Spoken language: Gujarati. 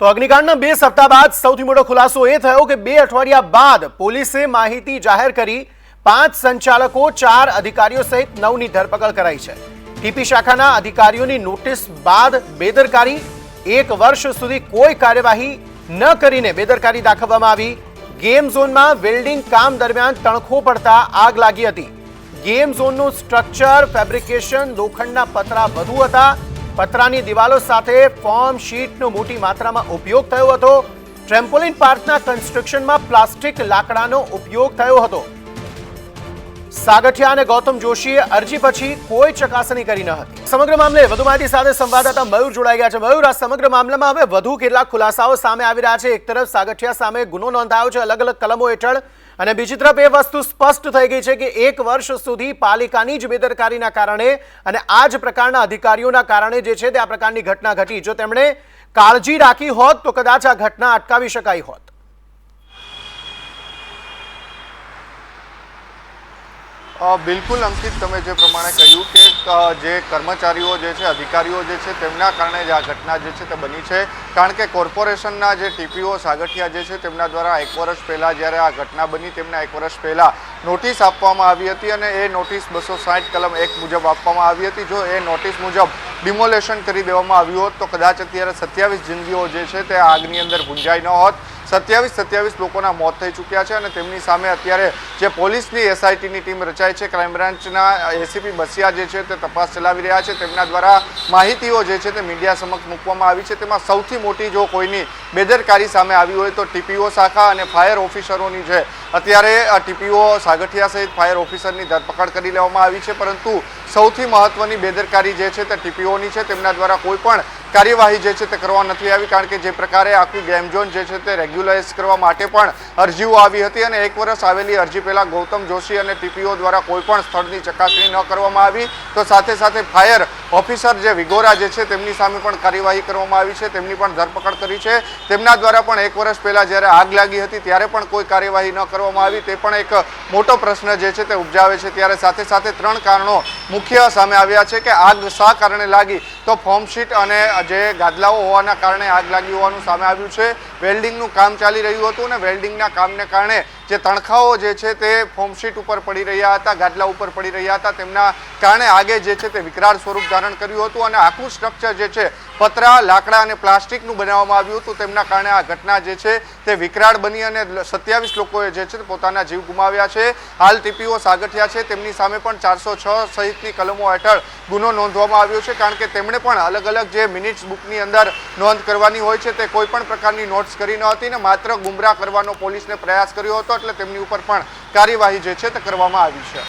તો અગ્નિકાંડના બે સપ્તાહ બાદ સૌથી મોટો ખુલાસો એ થયો કે બે અઠવાડિયા બાદ પોલીસે માહિતી જાહેર કરી પાંચ સંચાલકો, ચાર અધિકારીઓ સહિત નવની ધરપકડ કરાઈ છે. ટીપી શાખાના અધિકારીઓની નોટિસ બાદ બેદરકારી એક વર્ષ સુધી કોઈ કાર્યવાહી ન કરીને બેદરકારી દાખવવામાં આવી. ગેમ ઝોનમાં વેલ્ડિંગ કામ દરમિયાન તણખો પડતા આગ લાગી હતી. ગેમ ઝોનનું સ્ટ્રક્ચર, ફેબ્રિકેશન, લોખંડના પતરા વધુ હતા. પતરાની દિવાલો સાથે ફોર્મ શીટનો મોટી માત્રામાં ઉપયોગ થયો હતો. ટ્રેમ્પોલિન પાર્કના કન્સ્ટ્રક્શનમાં પ્લાસ્ટિક લાકડાનો ઉપયોગ થયો હતો. સાગઠિયા અને ગૌતમ જોશીએ અરજી પછી કોઈ ચકાસણી કરી ન હતી. સમગ્ર મામલે વધુ માહિતી સાથે સંવાદદાતા મયુર જોડાઈ ગયા છે. મયુર, આ સમગ્ર મામલામાં હવે વધુ કેટલાક ખુલાસાઓ સામે આવી રહ્યા છે. એક તરફ સાગઠિયા સામે ગુનો નોંધાયો છે અલગ અલગ કલમો હેઠળ અને બીજી તરફ એ વસ્તુ સ્પષ્ટ થઈ ગઈ છે કે એક વર્ષ સુધી પાલિકાની જ બેદરકારીના કારણે અને આ જ પ્રકારના અધિકારીઓના કારણે જે છે તે આ પ્રકારની ઘટના ઘટી. જો તેમણે કાળજી રાખી હોત તો કદાચ આ ઘટના અટકાવી શકાઈ હોત. બિલકુલ, અંકિત, તમે જે પ્રમાણે કહ્યું કે જે કર્મચારીઓ જે છે, અધિકારીઓ જે છે, તેમના કારણે જ આ ઘટના જે છે તે બની છે. કારણ કે કોર્પોરેશનના જે ટીપીઓ સાગઠિયા જે છે, તેમના દ્વારા એક વર્ષ પહેલાં જ્યારે આ ઘટના બની, તેમના એક વર્ષ પહેલાં નોટિસ આપવામાં આવી હતી અને એ નોટિસ બસો સાઠ કલમ એક મુજબ આપવામાં આવી હતી. જો એ નોટિસ મુજબ ડિમોલેશન કરી દેવામાં આવ્યું હોત, તો કદાચ અત્યારે સત્યાવીસ જિંદગીઓ જે છે તે આગની અંદર ગુંજાઈ ન હોત. સત્યાવીસ સત્યાવીસ લોકોના મોત થઈ ચૂક્યા છે અને તેમની સામે અત્યારે જે પોલીસની એસઆઈટીની ટીમ રચાઈ છે, ક્રાઇમ બ્રાન્ચના એસીપી બસિયા જે છે તે તપાસ ચલાવી રહ્યા છે. તેમના દ્વારા માહિતીઓ જે છે તે મીડિયા સમક્ષ મૂકવામાં આવી છે. તેમાં સૌથી મોટી જો કોઈની બેદરકારી સામે આવી હોય તો ટીપીઓ શાખા અને ફાયર ઓફિસરોની છે. અત્યારે ટીપીઓ સાગઠિયા સહિત ફાયર ઓફિસરની ધરપકડ કરી લેવામાં આવી છે, પરંતુ સૌથી મહત્વની બેદરકારી જે છે તે ટીપીઓની છે. તેમના દ્વારા કોઈ પણ કાર્યવાહી જે છે તે કરવા નથી આવી, કારણ કે જે પ્રકારે આખી ગેમઝોન જે છે તે રેગ્યુલાઇઝ કરવા માટે પણ અરજીઓ આવી હતી અને એક વર્ષ આવેલી અરજી પહેલાં ગૌતમ જોશી અને ટીપીઓ દ્વારા કોઈ પણ સ્થળની ચકાસણી ન કરવામાં આવી. તો સાથે સાથે ફાયર ઓફિસર જે વિગોરા જે છે તેમની સામે પણ કાર્યવાહી કરવામાં આવી છે. તેમની પણ ધરપકડ કરી છે. તેમના દ્વારા પણ એક વર્ષ પહેલાં જ્યારે આગ લાગી હતી ત્યારે પણ કોઈ કાર્યવાહી ન કરવામાં આવી. તે પણ એક મોટો પ્રશ્ન જે છે તે ઉપજાવે છે. ત્યારે સાથે સાથે ત્રણ કારણો મુખ્ય સામે આવ્યા છે કે આગ શા કારણે લાગી? તો ફોર્મ શીટ અને જે ગાદલાઓ હોવાના કારણે આગ લાગી હોવાનું સામે આવ્યું છે. વેલ્ડિંગનું કામ ચાલી રહ્યું હતું અને વેલ્ડિંગના કામને કારણે જે તણખાઓ જે છે તે ફોર્મશીટ ઉપર પડી રહ્યા હતા, ગાદલા ઉપર પડી રહ્યા હતા. તેમના કારણે આગે જે છે તે વિકરાળ સ્વરૂપ ધારણ કર્યું હતું અને આખું સ્ટ્રક્ચર જે છે પતરા, લાકડા અને પ્લાસ્ટિકનું બનાવવામાં આવ્યું હતું. તેમના કારણે આ ઘટના જે છે તે વિકરાળ બની અને સત્યાવીસ લોકોએ જે છે પોતાના જીવ ગુમાવ્યા છે. હાલ ટીપીઓ સાગઠિયા છે. તેમની સામે પણ ચારસો છ સહિતની કલમો હેઠળ ગુનો નોંધવામાં આવ્યો છે, કારણ કે તેમણે પણ અલગ અલગ જે મિનિટ્સ બુકની અંદર નોંધ કરવાની હોય છે તે કોઈ પણ પ્રકારની નોટ્સ કરી ન હતી ને માત્ર ગુમરાહ કરવાનો પોલીસને પ્રયાસ કર્યો હતો. એટલે તેમની ઉપર પણ કાર્યવાહી જે છે તે કરવામાં આવી છે.